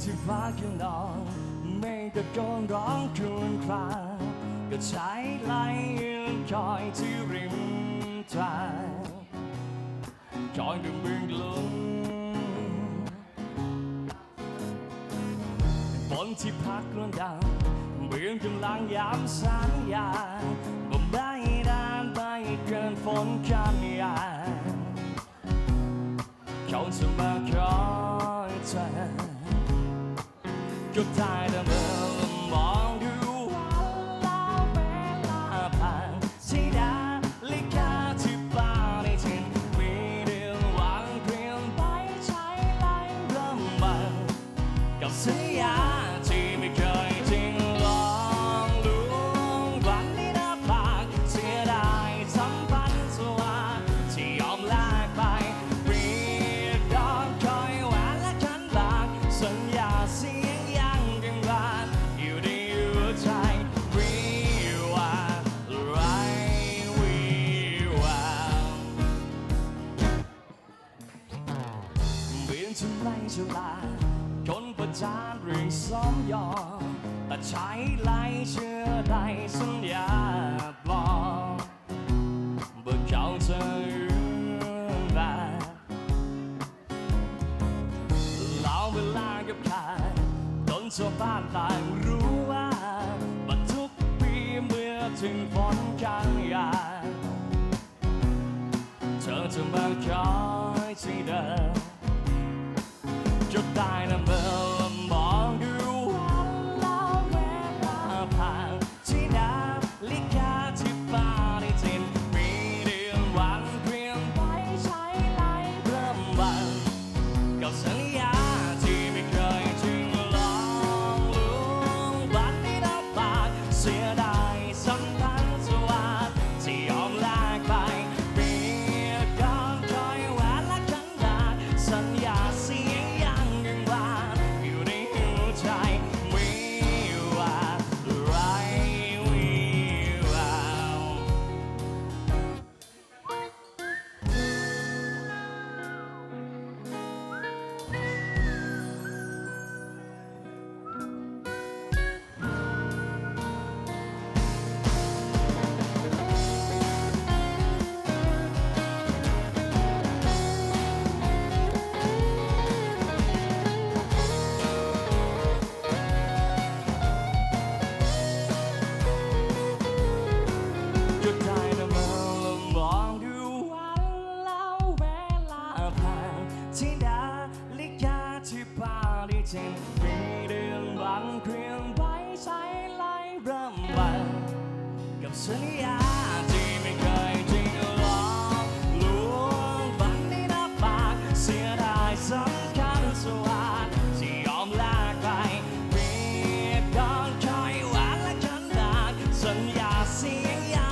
ที่ฟ้ายังนอน ไม่ตะโกนร้องครวญครางก็ใช้ไหลยืนคอยที่ริมทางคอยดูเมืองลงฝนที่พัดกระดังเหมือนกำลังย้ำสัญญาบ่ไม่นานไปเกินฝนกันยาเขาจะมา ก็ไฉันไม่ฉลาคนประจานเรื่องสองยอมแต่ใช้ไล่เชื่อได้สัญญาปลอมเบื่อเขาจะยืนได้เราเวลากับใครจนชาวบ้านต่างรู้ว่าว่าทุกปีเมื่อถึงฝนกันยาเธอจะมาคอยที่เดิม ด สัญญาที่ไม่เคยจริงหลอกลวงวันนี้นับปากเสียดายสำคัญสวัสดิ์ที่ยอมลากไปเรียกร้องคอยหวานและขันดานสัญญาเสียงยัง